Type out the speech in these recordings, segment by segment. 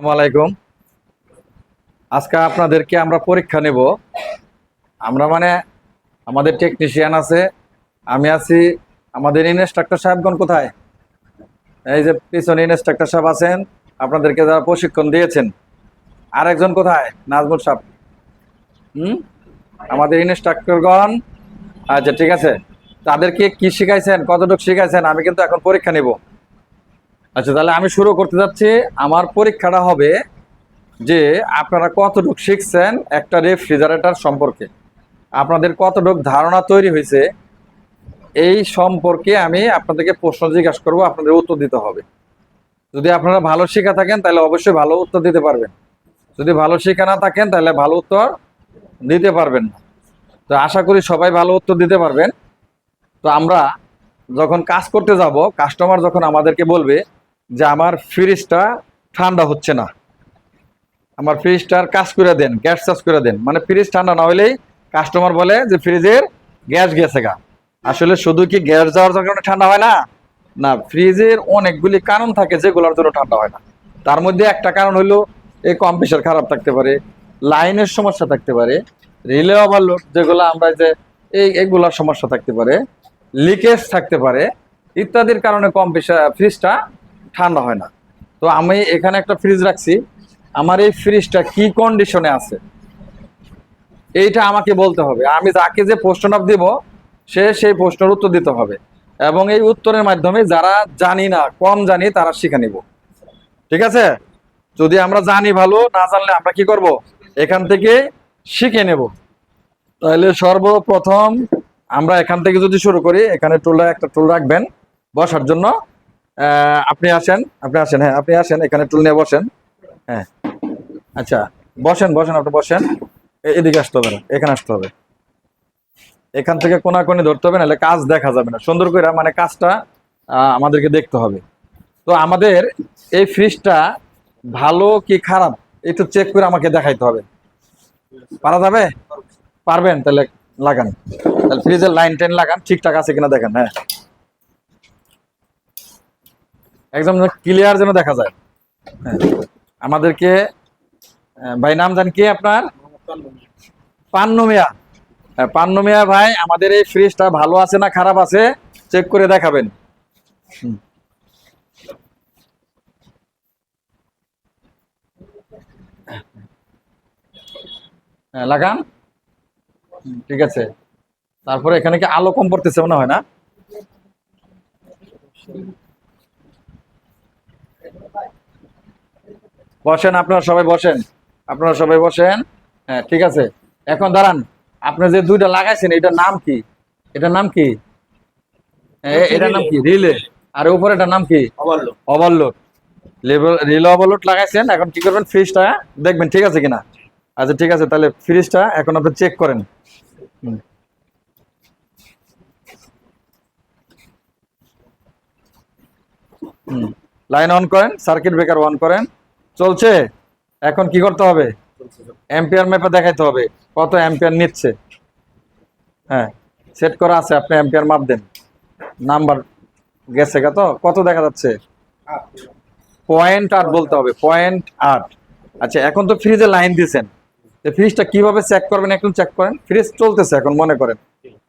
আসসালামু আলাইকুম। আজকে আপনাদেরকে আমরা পরীক্ষা নেব। আমরা মানে আমাদের টেকনিশিয়ান আছে, আমি আছি, আমাদের ইনস্ট্রাক্টর সাহেবগণ কোথায়? এই যে পিছনে ইনস্ট্রাক্টর সাহেব আছেন, আপনাদেরকে যারা প্রশিক্ষণ দিয়েছেন, আরেকজন কোথায়? নাজমুল সাহেব। হুম? আমাদের ইনস্ট্রাক্টরগণ আচ্ছা ঠিক আছে। তাদেরকে কি শিখাইছেন, কতটুকু শিখাইছেন, আমি কিন্তু এখন পরীক্ষা নেব। আচ্ছা তাহলে আমি শুরু করতে যাচ্ছি। আমার পরীক্ষাটা হবে যে আপনারা কতটুকু শিখছেন একটা রেফ্রিজারেটর সম্পর্কে। আপনাদের কতটুকু ধারণা তৈরি হয়েছে এই সম্পর্কে আমি আপনাদেরকে প্রশ্ন জিজ্ঞাসা করব, আপনাদের উত্তর দিতে হবে। যদি আপনারা ভালো শিখা থাকেন, তাহলে অবশ্যই ভালো উত্তর দিতে পারবেন। যদি ভালো শিখা না থাকেন, তাহলে ভালো উত্তর দিতে পারবেন না। তো আশা করি সবাই ভালো উত্তর দিতে পারবেন। তো আমরা যখন কাজ করতে যাব, কাস্টমার যখন আমাদেরকে বলবে যে আমার ফ্রিজটা ঠান্ডা হচ্ছে না। আমার ফ্রিজটার কাজ করে দেন, গ্যাস চার্জ করে দেন। মানে ফ্রিজ ঠান্ডা না হলেই কাস্টমার বলে যে ফ্রিজের গ্যাস গেছে গা। আসলে শুধু কি গ্যাস যাওয়ার কারণে ঠান্ডা হয় না? না ফ্রিজের অনেকগুলি কারণ থাকে যেগুলোর জন্য ঠান্ডা হয় না। তার মধ্যে একটা কারণ হলো এই কম্প্রেসার খারাপ থাকতে পারে, লাইনের সমস্যা থাকতে পারে, রিলে ওভারলোড যেগুলো আমরা যে এই এগুলার সমস্যা থাকতে পারে লিকেজ থাকতে পারে, ইত্যাদির কারণে কম্প্রেসার ফ্রিজটা ঠান্ডা হয় না। তো আমি এখানে একটা ফ্রিজ রাখছি। আমার এই ফ্রিজটা কি কন্ডিশনে আছে? এইটা আমাকে বলতে হবে। আমি যাকে যে প্রশ্নটা দিব, সে সেই প্রশ্নের উত্তর দিতে হবে। এবং এই উত্তরের মাধ্যমে যারা জানি না, কম জানি, তারা শিখে নিব। ঠিক আছে? যদি আমরা জানি ভালো, না জানলে আমরা কি করব? এখান থেকে শিখে নেব। তাহলে সর্বপ্রথম আমরা এখান থেকে যদি শুরু করি, এখানে টুল একটা টুল রাখবেন বসার জন্য। আপনি আসেন আপনি আসেন হ্যাঁ আপনি আসেন, এখানে টুল নিয়ে বসেন। হ্যাঁ। আচ্ছা বসেন বসেন, আপনি বসেন। এদিকে আসতে হবে না, এখানে আসতে হবে। এখান থেকে কোনাকুনি ধরতে হবে, নাহলে কাজ দেখা যাবে না। সুন্দর করে মানে কাজটা আমাদেরকে দেখতে হবে। তো আমাদের এই ফ্রিজটা ভালো কি খারাপ, একটু চেক করে আমাকে দেখাইতে হবে। পারা যাবে? পারবেন, তাহলে লাগান। তাহলে ফ্রিজের লাইন টেন লাগান, ঠিকঠাক আছে কিনা দেখেন হ্যাঁ। একদম ক্লিয়ার যেন দেখা যায়। হ্যাঁ। আমাদেরকে ভাই নাম জান কি আপনার? পান্নু মিয়া। হ্যাঁ, পান্নু মিয়া ভাই আমাদের এই ফ্রিজটা ভালো আছে না খারাপ আছে? চেক করে দেখাবেন। হ্যাঁ লাগান। ঠিক আছে। তারপরে এখানে কি আলো কম পড়তেছে মনে হয় না? বসেন আপনারা সবাই বসেন। আপনারা সবাই বসেন। হ্যাঁ ঠিক আছে। এখন দাঁড়ান আপনি যে দুইটা লাগাইছেন এটার নাম কি? এটার নাম কি? এটার নাম কি? রিলে আর উপরে এটার নাম কি? ওভারলোড রিলে ওভারলোড লাগাইছেন এখন কি করবেন? ফ্রিজটা দেখবেন ঠিক আছে কিনা? আচ্ছা ঠিক আছে তাহলে ফ্রিজটা এখন আপনি চেক করেন। লাইন অন করেন সার্কিট ব্রেকার অন করেন। চলছে? এখন কি করতে হবে? অ্যাম্পিয়ার ম্যাপে দেখাইতে হবে। কত অ্যাম্পিয়ার নিচ্ছে? হ্যাঁ সেট করা আছে। আপনি অ্যাম্পিয়ার মাপ দেন। নাম্বার গেছে কত কত দেখা যাচ্ছে? পয়েন্ট আট বলতে হবে। পয়েন্ট আট। আচ্ছা এখন তো ফ্রিজে লাইন দিয়েছেন। ফ্রিজটা কীভাবে চেক করবেন? একটু চেক করেন। ফ্রিজ চলতেছে এখন মনে করেন।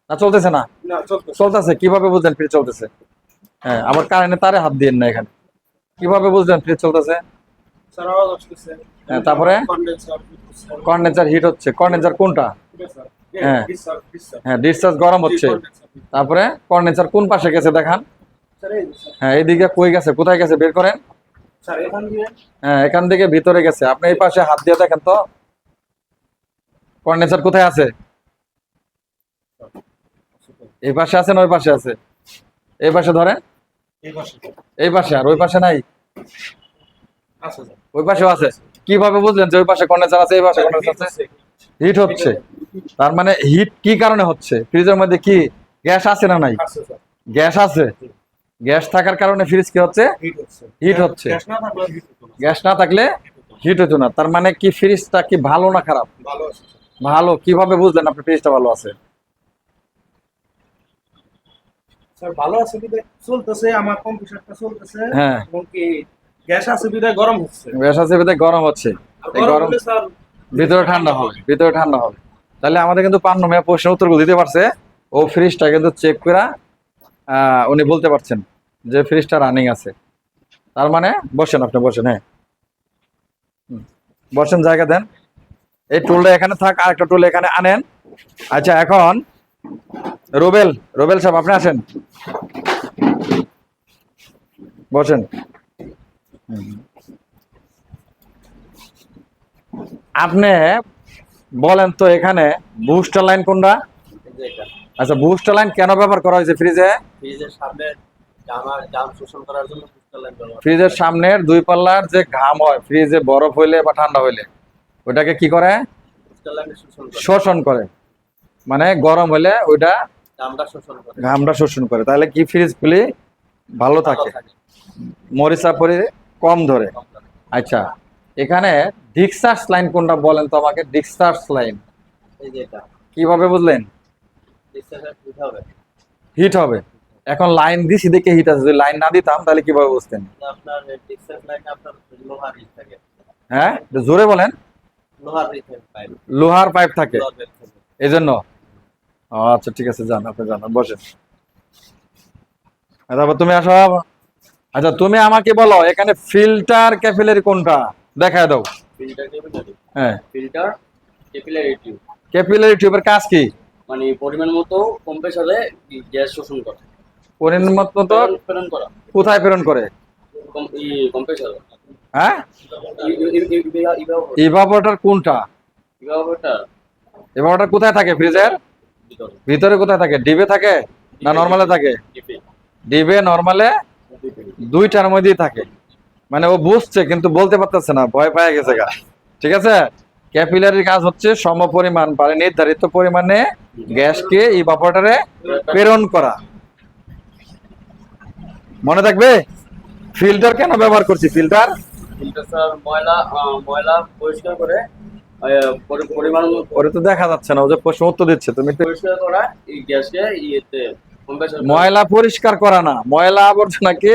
না চলতেছে না? চলতেছে। চলতেছে। কীভাবে বুঝলেন ফ্রিজ চলতেছে? হ্যাঁ আবার কারেন্টে তারে হাত দিয়ে না এখানে। কীভাবে বুঝলেন ফ্রিজ চলতেছে? তারপরে? কন্ডেন্সার হিট হচ্ছে। কন্ডেন্সার কোনটা? হ্যাঁ। হ্যাঁ ডিসচার্জ গরম হচ্ছে। তারপরে কন্ডেন্সার কোন পাশে গেছে দেখান? হ্যাঁ এইদিকে কই গেছে? কোথায় গেছে? বের করেন। হ্যাঁ এখান থেকে ভিতরে গেছে। আপনি এই পাশে হাত দিয়ে দেখেন তো। কন্ডেন্সার কোথায় আছে? এই পাশে আছে না ওই পাশে আছে। এই পাশে ধরেন। এই পাশে। আর ওই পাশে নাই। স্যার। ওই পাশেও আছে। কীভাবে বুঝলেন যে ওই পাশে কন্ডেন্সার আছে এই পাশে কন্ডেন্সার আছে? হিট হচ্ছে। তার মানে হিট কি কারণে হচ্ছে? ফ্রিজের মধ্যে কি গ্যাস আছে না নাই? গ্যাস আছে। গ্যাস থাকার কারণে ফ্রিজ কি হচ্ছে? হিট হচ্ছে। গ্যাস না থাকলে হিট হতো না। তার মানে কি ফ্রিজটা কি ভালো না খারাপ? ভালো কীভাবে বুঝলেন আপনি ফ্রিজটা ভালো আছে? স্যার ভালো আছে চলতেছে আমার কম্পিউটারটা চলতেছে। হ্যাঁ। গ্যাস আছে বিদায় গরম হচ্ছে। গ্যাস আছে ভিতরে গরম হচ্ছে। গরম গরম হলে স্যার ভিতরে ঠান্ডা হবে ভিতরে ঠান্ডা হবে। তাহলে আমাদের কিন্তু পান্ন মেয়া প্রশ্ন উত্তরগুলো দিতে পারছে। ও ফ্রিজটা কিন্তু চেক করে উনি বলতে পারছেন যে ফ্রিজটা রানিং আছে। তার মানে বসেন আপনি বসেন হ্যাঁ। বসেন জায়গা দেন। এই টুলটা এখানে থাক আর একটা টুল এখানে আনেন। আচ্ছা এখন রুবেল রুবেল সাহেব আপনি আসেন। বসেন। আপনি বলেন তো এখানে বুস্টার লাইন কোনটা? আচ্ছা বুস্টার লাইন কেন ব্যবহার করা হয়েছে ফ্রিজে ফ্রিজের সামনে ফ্রিজের সামনের দুই পাল্লার যে ঘাম হয় ফ্রিজে বরফ হইলে বা ঠান্ডা হইলে ওটাকে কি করে? শোষণ করে। মানে গরম হইলে ওইটা জামটা শোষণ করে। ঘামটা শোষণ করে। তাহলে কি ফ্রিজ খুলি? ভালো থাকে। মরিচা পরি কম ধরে। আচ্ছা এখানে ডিক্সার্স লাইন কোনটা বলেন তো আমাকে? ডিক্সার্স লাইন এই যে এটা। কীভাবে বুঝলেন? হিট হবে। এখন লাইন দিছি দেখে হিট আছে। যদি লাইন না দিতাম তাহলে কীভাবে বুঝতেন? আপনার ডিসচার্জ লাইনে আপনার লোহার রিচ থাকে। হ্যাঁ? জোরে বলেন। লোহার পাইপ লোহার পাইপ থাকে। এই জন্য আচ্ছা ঠিক আছে যান আপনি যান বসেন। তারপর তুমি আসো আচ্ছা তুমি আমাকে বলো এখানে ফিল্টার ক্যাপিলারি কোনটা? দেখায় দাও। ফিল্টার ক্যাপিলারি হ্যাঁ। ফিল্টার ক্যাপিলারি টিউব ক্যাপিলারি টিউবের কাজ কি? মানে পরিমাণ মতো কম্প্রেসারে গ্যাস শোষণ করে। পরিমাণ মতো প্রেরণ- করা। কোথায় প্রেরণ করে? কম- ই হ্যাঁ? ইভাপোরেটর ইভাপোরেটর কোনটা? ইভাপোরেটর কোথায় থাকে? ফ্রিজের ভিতরে। ভিতরে কোথায় থাকে? ডিবে থাকে? না নর্মালে থাকে। ডিবে নর্মালে দুইটার মধ্যেই থাকে। মানে ও বুঝছে কিন্তু বলতে পারতেছে না ভয় পেয়ে গেছে গা। ঠিক আছে? ক্যাপিলারির কাজ হচ্ছে সম পরিমাণ মানে নির্ধারিত পরিমাণে গ্যাসকে ইভাপোরেটরে প্রেরণ করা। মনে থাকবে? ফিল্টার কেন ব্যবহার করছি ফিল্টার? ফিল্টার স্যার ময়লা ময়লা পরিষ্কার করে পরিমাণ ওরে তো দেখা যাচ্ছে না ও যে প্রশ্ন উত্তর দিচ্ছে তুমি পরিষ্কার করা এই গ্যাসকে ইয়েতে ময়লা পরিষ্কার করা না। ময়লা আবর্জনাকে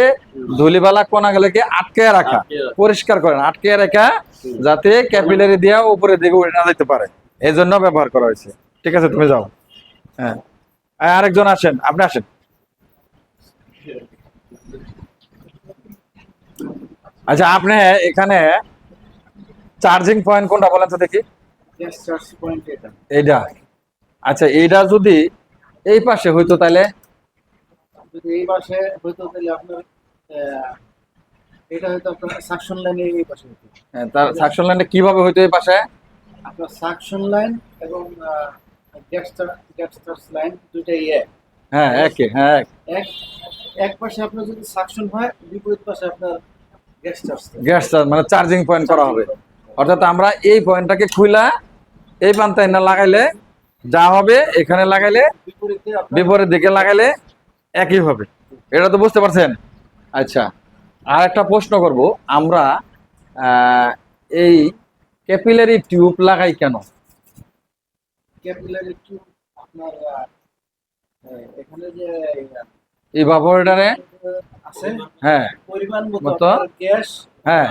ধুলিবালা কণাগুলোকে আটকে রাখা। আটকে রাখা। পরিষ্কার করে না। আটকে রাখা যাতে ক্যাপিলারি দিয়া উপরে দিকে উঠে না যেতে পারে। এই জন্য ব্যবহার করা হয়েছে। ঠিক আছে তুমি যাও। হ্যাঁ। আর আরেকজন আসেন। আপনি আসেন। আচ্ছা আপনি এখানে চার্জিং পয়েন্ট কোনটা বলেন তো দেখি। এইটা। আচ্ছা এইটা যদি এই পাশে হইতো তাহলে? যদি এই পাশে হয়তো তাহলে আপনার এটা হয়তো আপনার সাকশন লাইনের এই পাশে হতো হ্যাঁ, তার সাকশন লাইনটা কীভাবে হইতো এই পাশে? আপনার সাকশন লাইন এবং গ্যাস গ্যাস চার্জ লাইন দুটাই এক। হ্যাঁ একে হ্যাঁ এক। এক পাশে আপনার যদি সাকশন হয় বিপরীত পাশে আপনার গ্যাস চার্জ গ্যাস মানে চার্জিং পয়েন্ট করা হবে। অর্থাৎ আমরা এই পয়েন্টটাকে খুইলা এই পান্তায় না লাগাইলে যা হবে এখানে লাগাইলে বিপরীতে বিপরীত দিকে লাগাইলে একই হবে এটা তো বুঝতে পারছেন? আচ্ছা আর একটা প্রশ্ন করব। আমরা এই ক্যাপিলারি টিউব লাগাই কেন? ক্যাপিলারি টিউব আপনার এখানে যে ইভাপোরেটরে আছে। হ্যাঁ। পরিমাণ মতো? গ্যাস হ্যাঁ।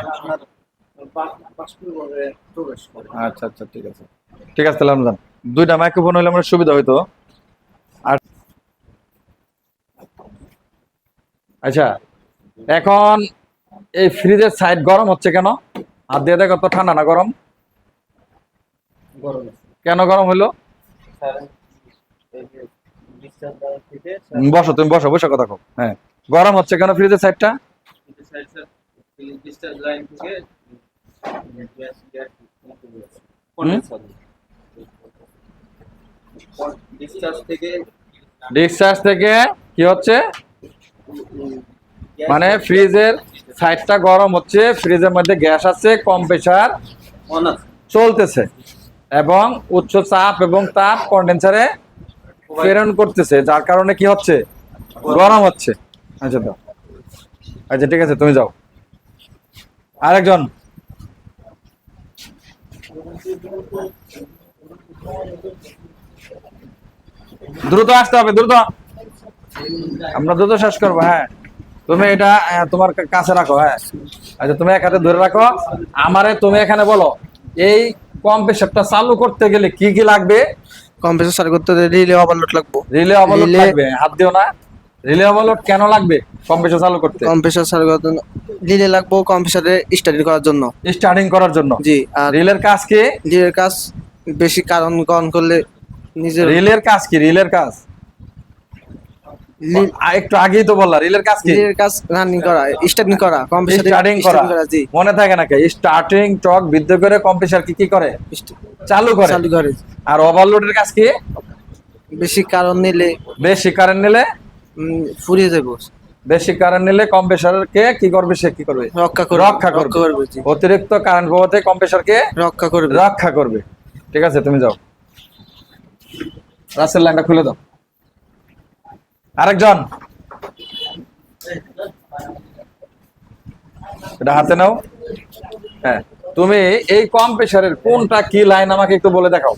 আচ্ছা আচ্ছা ঠিক আছে। ঠিক আছে তাহলে। দুইটা মাইক্রোফোন হলে আমার সুবিধা হইতো। আর আচ্ছা এখন এই ফ্রিজের সাইড গরম হচ্ছে কেন? হাত দিয়ে দেখো তো ঠান্ডা না গরম? কেন গরম হলো? বসো তুমি বসো বসে কথা কো হ্যাঁ গরম হচ্ছে কেন ফ্রিজের সাইডটা ডিসচার্জ থেকে কি হচ্ছে? মানে ফ্রিজের সাইডটা গরম হচ্ছে ফ্রিজের মধ্যে গ্যাস আছে কম্প্রেসার অন আছে। চলতেছে। এবং উচ্চ চাপ এবং তাপ কন্ডেন্সারে প্রেরণ করতেছে যার কারণে কি হচ্ছে? গরম হচ্ছে। আচ্ছা দাও। আচ্ছা ঠিক আছে তুমি যাও। আরেকজন। দ্রুত আসতে হবে দ্রুত। আমরা দ্রুত শেষ করব হ্যাঁ। তুমি এটা তোমার কাছে রাখো হ্যাঁ। আচ্ছা তুমি এক হাতে ধরে রাখো। আমারে তুমি এখানে বলো এই কম্প্রেসারটা চালু করতে গেলে কি কি লাগবে? কম্প্রেসার চালু করতে গেলে রিলে ওভারলোড লাগবো। রিলে ওভারলোড লাগবে হাত দিও না। রিলে ওভারলোড কেন লাগবে কম্প্রেসার চালু করতে? কম্প্রেসার চালু করতে রিলে লাগবো কম্প্রেসারে স্টাডি করার জন্য। স্টার্টিং করার জন্য? জি আর রিলের কাজ কি? রিলের কাজ বেশি কারণ গ্রহণ করলে নিজের রিলের কাজ কি? রিলের কাজ? একটু আগেই তো বললা রিলের কাজ কি? রিলের কাজ রানিং করা স্টার্টিং করা কম্প্রেসারে স্টার্টিং করা। জি। মনে থাকে নাকি স্টার্টিং টক বৃদ্ধ করে কম্প্রেসার কি কি করে? চালু করে। চালু করে। আর ওভারলোডের কাজ কি? বেশি কারণ নিলে বেশি কারেন্ট নিলে? ফুরিয়ে যাব বেশি কারেন্ট নিলে কম্প্রেসার কে করবে সে কি করবে? রক্ষা করবে রক্ষা করবে। অতিরিক্ত কারেন্ট প্রবাহে কম্প্রেসার কে রক্ষা করবে। রক্ষা করবে। ঠিক আছে তুমি যাও। রাসেল লাইনটা খুলে দাও। আরেকজন। এটা হাতে নাও। হ্যাঁ তুমি এই কম প্রেশারের কোনটা কি লাইন আমাকে একটু বলে দেখাও।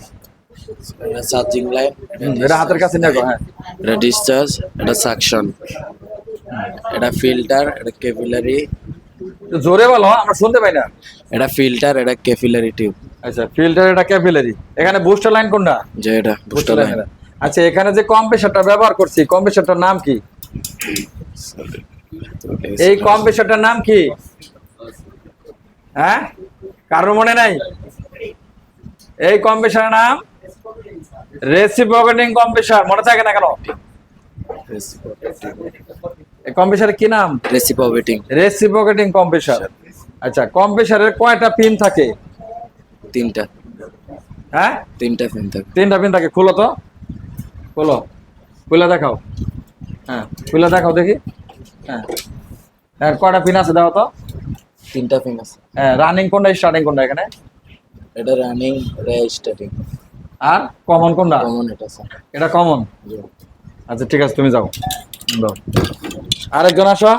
Charging line. এটা হাতের কাছে নিয়ে হ্যাঁ। এটা ডিসচার্জ এটা সাকশন এটা ফিল্টার এটা ক্যাপিলারি জোরে বলো আমরা শুনতে পাই না। এটা ফিল্টার এটা ক্যাপিলারি টিউব আচ্ছা ফিল্টার এটা ক্যাপিলারি এখানে বুস্টার লাইন কোনটা? যে এটা বুস্টার লাইন আচ্ছা এখানে যে কম্প্রেসারটা ব্যবহার করছি কম্প্রেসারটার নাম কি? এই কম্প্রেসারটার নাম কি? হ্যাঁ? কারোর মনে নাই? এই কম্প্রেসারের নাম? রেসিপোকেটিং কম্প্রেসার মনে থাকে না কেন? কম্প্রেসারের কি নাম? রেসিপোভেটিং রেসিপোকেটিং কম্প্রেসার আচ্ছা কম্প্রেসারের কয়টা পিন থাকে? তিনটা। হ্যাঁ? তিনটা ফ্যান থাকে। তিনটা পিন থাকে খুলো তো। খুলো খুলে দেখাও। হ্যাঁ খুলে দেখাও দেখি। হ্যাঁ। হ্যাঁ কয়টা পিন আছে দাও তো? তিনটা ফ্যান আছে। হ্যাঁ রানিং কোনটা স্টার্টিং কোনটা এখানে? এটা রানিং এটা স্টার্টিং আর কমন কোনটা? কমন এটা স্যার এটা কমন আচ্ছা ঠিক আছে তুমি যাও। দাও। আরেকজন আসো।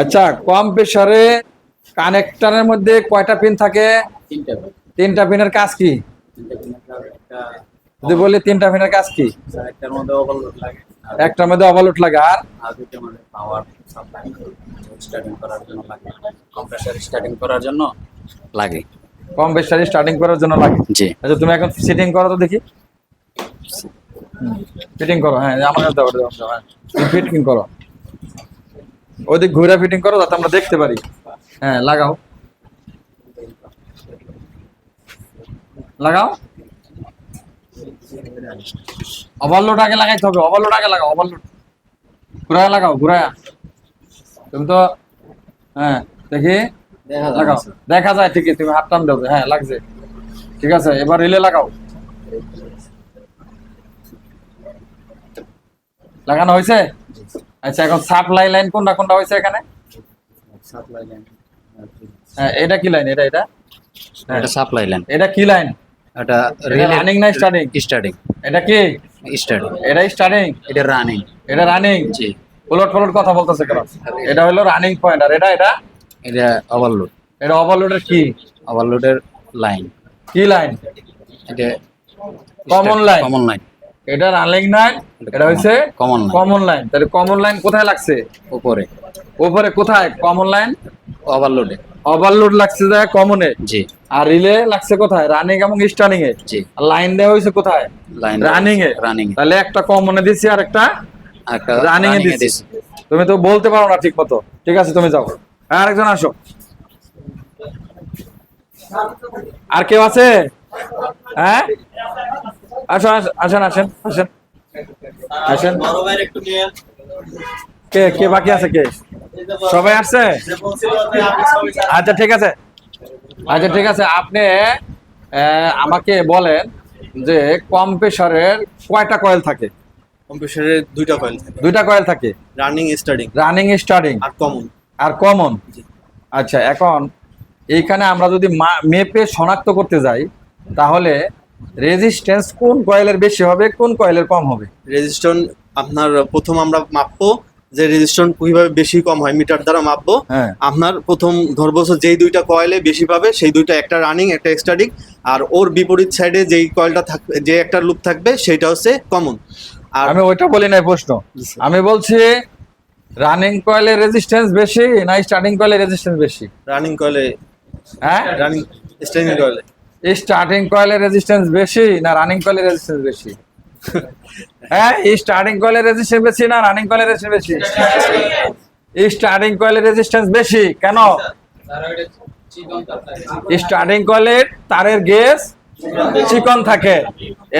আচ্ছা কম প্রেসারে কানেক্টরের মধ্যে কয়টা পিন থাকে? তিনটা তিনটা পিনের কাজ কি? যদি বলি তিনটা পিনের কাজ কি? একটার মধ্যে ওভারলোড লাগে। আর? স্টার্টিং করার জন্য লাগে কম স্টার্টিং করার জন্য লাগে। জি। আচ্ছা তুমি এখন সিটিং করো তো দেখি। ফিটিং করো হ্যাঁ আমার কাছে দাও, দাও, দাও, হ্যাঁ ফিটিং করো। ওইদিক ঘুরে ফিটিং করো যাতে আমরা দেখতে পারি। হ্যাঁ লাগাও। লাগাও। ওভারলোড আগে লাগাইতে হবে ওভারলোড আগে লাগাও ওভারলোড ঘুরায় লাগাও ঘুরায়। তুমি তো হ্যাঁ দেখি। দেখা লাগাও। দেখা যায় ঠিকই তুমি হাত টান দেবে হ্যাঁ লাগছে। ঠিক আছে এবার রিলে লাগাও। লাগানো হয়েছে? আচ্ছা এখন সাপ্লাই লাইন কোনটা কোনটা হয়েছে এখানে? Supply line. হ্যাঁ এটা কি লাইন? এটা এটা? এটা সাপ্লাই লাইন। এটা কি লাইন? এটা রানিং না স্টার্টিং স্টার্টিং এটা কি? স্টার্টিং এটা স্টার্টিং এটা রানিং এটা রানিং জি। উলট ফলট কথা বলতেছে কেন? এটা হলো রানিং পয়েন্ট আর এটা এটা? এটা ওভারলোড এটা ওভারলোডের কি? ওভারলোডের লাইন কি লাইন এটা Common line. কমন লাইন এটা রানিং লাইন এটা হচ্ছে common line. কমন লাইন তাহলে কমন লাইন কোথায় লাগছে? উপরে। উপরে কোথায়? কমন লাইন ওভারলোডে ওভারলোড লাগছে যায় কমনে জি। আর রিলে লাগছে কোথায়? রানিং এবং স্টার্নিং এ। লাইন দেওয়া হয়েছে কোথায়? লাইন রানিং এ। রানিং তাহলে একটা কমনে দিছি আর একটা রানিং এ দিছি। তুমি তো বলতে পারো না ঠিক মতো ঠিক আছে তুমি যাও। আর আরেকজন আসো। আর কেউ আছে? হ্যাঁ? আস- আসেন আসেন আসেন। আসেন। কে কে বাকি আছে কে? সবাই আসছে? আচ্ছা ঠিক আছে। আচ্ছা ঠিক আছে আপনি আমাকে বলেন যে কম্প্রেশারের কয়টা কয়েল থাকে? কম্পিউটারে দুইটা কয়েল থাকে। দুইটা কয়েল থাকে? রানিং স্টার্টিং রানিং স্টার্টিং আর কমন আর কমন আচ্ছা এখন এইখানে আমরা যদি মেপে শনাক্ত করতে যাই তাহলে রেজিস্ট্যান্স কোন কয়েলের বেশি হবে কোন কয়েলের কম হবে? রেজিস্ট্যান্স আপনার প্রথম আমরা মাপবো যে রেজিস্ট্রেশন কীভাবে বেশি কম হয় মিটার দ্বারা মাপবো। হ্যাঁ। আপনার প্রথম ধরবো যেই দুইটা কয়েলে বেশি পাবে সেই দুইটা একটা রানিং একটা স্টাডিং আর ওর বিপরীত সাইডে যেই কয়েলটা থাকবে যে একটা লুপ থাকবে সেটা হচ্ছে কমন আর আমি ওইটা বলি নাই প্রশ্ন। আমি বলছি রানিং কয়েলের রেজিস্ট্যান্স বেশি না স্টার্টিং কয়েলের রেজিস্ট্যান্স বেশি? রানিং কয়েলে হ্যাঁ? রানিং স্টাডিং কয়েলে স্টার্টিং কয়েলের রেজিস্ট্যান্স বেশি না রানিং কয়েলের রেজিস্ট্যান্স বেশি? হ্যাঁ স্টার্টিং কয়েলের রেজিস্ট্যান্স বেশি না রানিং কয়েলের রেজিস্ট্যান্স বেশি? স্টার্টিং কয়েলের রেজিস্ট্যান্স বেশি, কেন? স্টার্টিং কয়েলের তারের গেজ চিকন থাকে।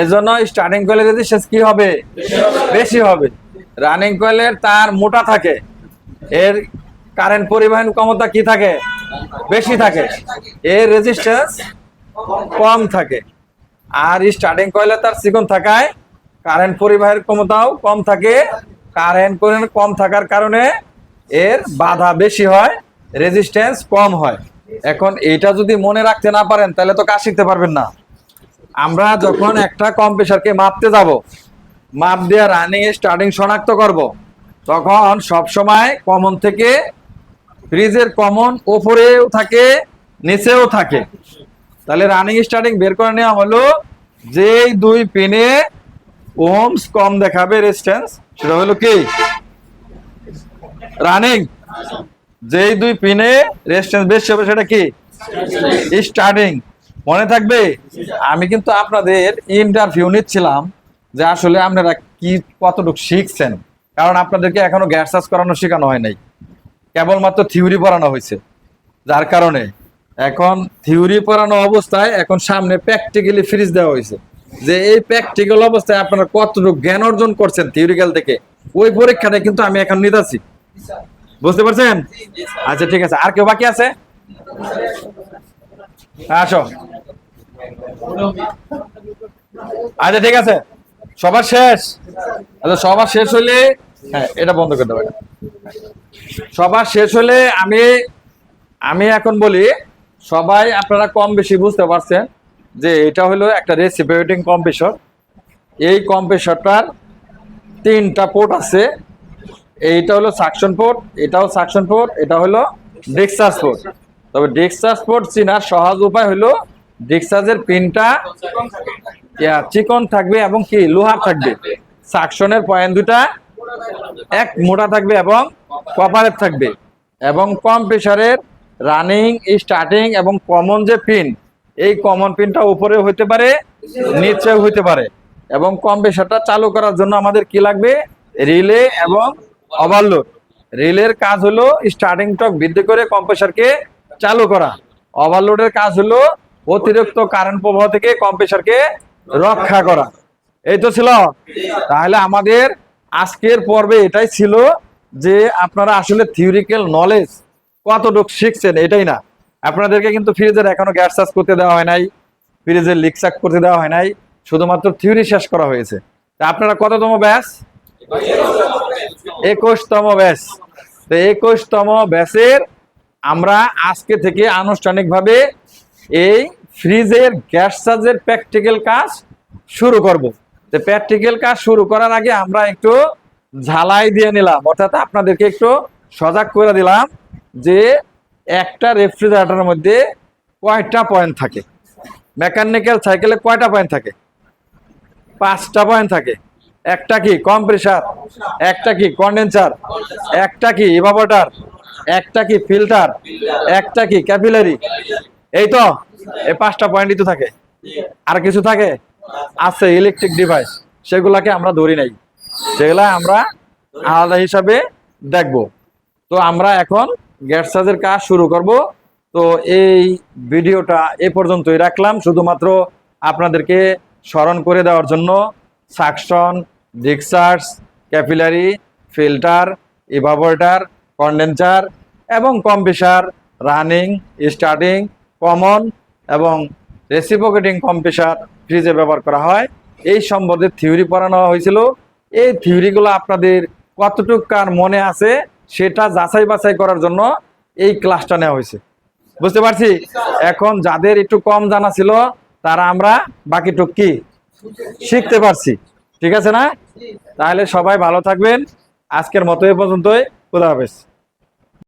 এজন্য স্টার্টিং কয়েলের রেজিস্ট্যান্স কি হবে? বেশি হবে। রানিং কয়েলের তার মোটা থাকে। এর কারেন্ট পরিবহন ক্ষমতা কি থাকে? বেশি থাকে। এর রেজিস্ট্যান্স কম থাকে। আর স্টার্টিং কয়েলে তার চিকন থাকায় কারেন্ট পরিবাহের ক্ষমতাও কম থাকে। কারেন্ট কম থাকার কারণে এর বাধা বেশি হয় রেজিস্ট্যান্স কম হয়। এখন এটা যদি মনে রাখতে না পারেন, তাহলে তো কাজ শিখতে পারবেন না। আমরা যখন একটা কম কম্প্রেসারকে মাপতে যাব, মাপ দিয়ে রানিং স্টার্টিং শনাক্ত করব, তখন সব সময় কমন থেকে ফ্রিজের কমন ওপরেও থাকে, নিচেও থাকে। তাহলে রানিং স্টার্টিং বের করে নেওয়া হলো, যেই দুই পিনে ওহমস কম দেখাবে রেজিস্ট্যান্স সেটা হলো কি? রানিং যেই দুই পিনে রেজিস্ট্যান্স বেশি হবে সেটা কি? স্টার্টিং মনে থাকবে? আমি কিন্তু আপনাদের ইন্টারভিউ নিচ্ছিলাম যে আসলে আপনারা কি কতটুকু শিখছেন। কারণ আপনাদেরকে এখনও গ্যাস চার্জ করানো শেখানো হয় নাই। কেবলমাত্র থিওরি পড়ানো হয়েছে। যার কারণে এখন থিওরি পড়ানো অবস্থায় এখন সামনে প্র্যাকটিক্যালি ফ্রিজ দেওয়া হয়েছে। যে এই প্র্যাকটিক্যাল অবস্থায় আপনারা কতটুকু জ্ঞান অর্জন করছেন থিওরিক্যাল থেকে, ওই পরীক্ষাটা কিন্তু আমি এখন নিতেছি। বুঝতে পারছেন? আচ্ছা ঠিক আছে। আর কেউ বাকি আছে? আসো। আচ্ছা ঠিক আছে। সবার শেষ? আচ্ছা সবার শেষ হলে হ্যাঁ এটা বন্ধ করে দেবো সবার শেষ হলে আমি আমি এখন বলি, সবাই আপনারা কম বেশি বুঝতে পারছেন। যে এটা হলো একটা রেসিপিউটিং কম্প্রেসর এই কম্প্রেসরটার তিনটা পোর্ট আছে। এইটা হলো সাকশন পোর্ট এটাও সাকশন পোর্ট এটা হলো ডিক্সাস পোর্ট তবে ডিক্সাস পোর্ট চিনার সহজ উপায় হলো ডিক্সাসের পিনটা চিকন থাকবে এবং কি লোহার থাকবে। সাকশনের পয়েন্ট দুটা এক মোটা থাকবে এবং কপারের থাকবে। এবং কম প্রেশারের রানিং স্টার্টিং এবং কমন যে পিন এই কমন পিনটা উপরে হইতে পারে, নিচেও হইতে পারে। এবং কম প্রেশারটা চালু করার জন্য আমাদের কি লাগবে? রিলে এবং ওভারলোড রিলের কাজ হলো স্টার্টিং টক বৃদ্ধি করে কম্প্রেসারকে চালু করা। ওভারলোডের কাজ হলো অতিরিক্ত কারেন্ট প্রবাহ থেকে কম্প্রেসারকে রক্ষা করা। এই তো ছিল। তাহলে আমাদের আজকের পর্বে এটাই ছিল যে আপনারা আসলে থিওরিক্যাল নলেজ কতটুকু শিখছেন, এটাই না। আপনাদেরকে কিন্তু ফ্রিজের এখনও গ্যাস চার্জ করতে দেওয়া হয় নাই, ফ্রিজের লিক চাক করতে দেওয়া হয় নাই, শুধুমাত্র থিওরি শেষ করা হয়েছে। তা আপনারা কততম ব্যাস একুশতম ব্যাস তো একুশতম ব্যাসের আমরা আজকে থেকে আনুষ্ঠানিকভাবে এই ফ্রিজের গ্যাস চার্জের প্র্যাকটিক্যাল কাজ শুরু করব। তো প্র্যাকটিক্যাল কাজ শুরু করার আগে আমরা একটু ঝালাই দিয়ে নিলাম, অর্থাৎ আপনাদেরকে একটু সজাগ করে দিলাম যে একটা রেফ্রিজারেটরের মধ্যে কয়টা পয়েন্ট থাকে? মেকানিক্যাল সাইকেলে কয়টা পয়েন্ট থাকে? পাঁচটা পয়েন্ট থাকে। একটা কি? কম্প্রেসার একটা কি? কন্ডেন্সার একটা কি? ইভাপোটার একটা কি? ফিল্টার একটা কি? ক্যাপিলারি এই তো, এই পাঁচটা পয়েন্টই তো থাকে। আর কিছু থাকে? আছে ইলেকট্রিক ডিভাইস সেগুলাকে আমরা ধরি নাই। সেগুলা আমরা আলাদা হিসাবে দেখব। তো আমরা এখন গ্যাস চার্জের কাজ শুরু করব। তো এই ভিডিওটা এ পর্যন্তই রাখলাম। শুধুমাত্র আপনাদেরকে স্মরণ করে দেওয়ার জন্য suction ডিক্সার্স capillary, filter evaporator condenser এবং কম্প্রেসার রানিং, স্টার্টিং, কমন এবং রেসিপোকেটিং কম্প্রেসার ফ্রিজে ব্যবহার করা হয়। এই সম্বন্ধে থিওরি পড়ানো হয়েছিল। এই থিওরিগুলো আপনাদের কতটুকু কার মনে আছে সেটা যাচাই বাছাই করার জন্য এই ক্লাসটা নেওয়া হয়েছে। বুঝতে পারছি? এখন যাদের একটু কম জানা ছিল, তারা আমরা বাকিটুক কি শিখতে পারছি। ঠিক আছে না? তাহলে সবাই ভালো থাকবেন। আজকের মতো এ পর্যন্তই। খোলা হাফেজ।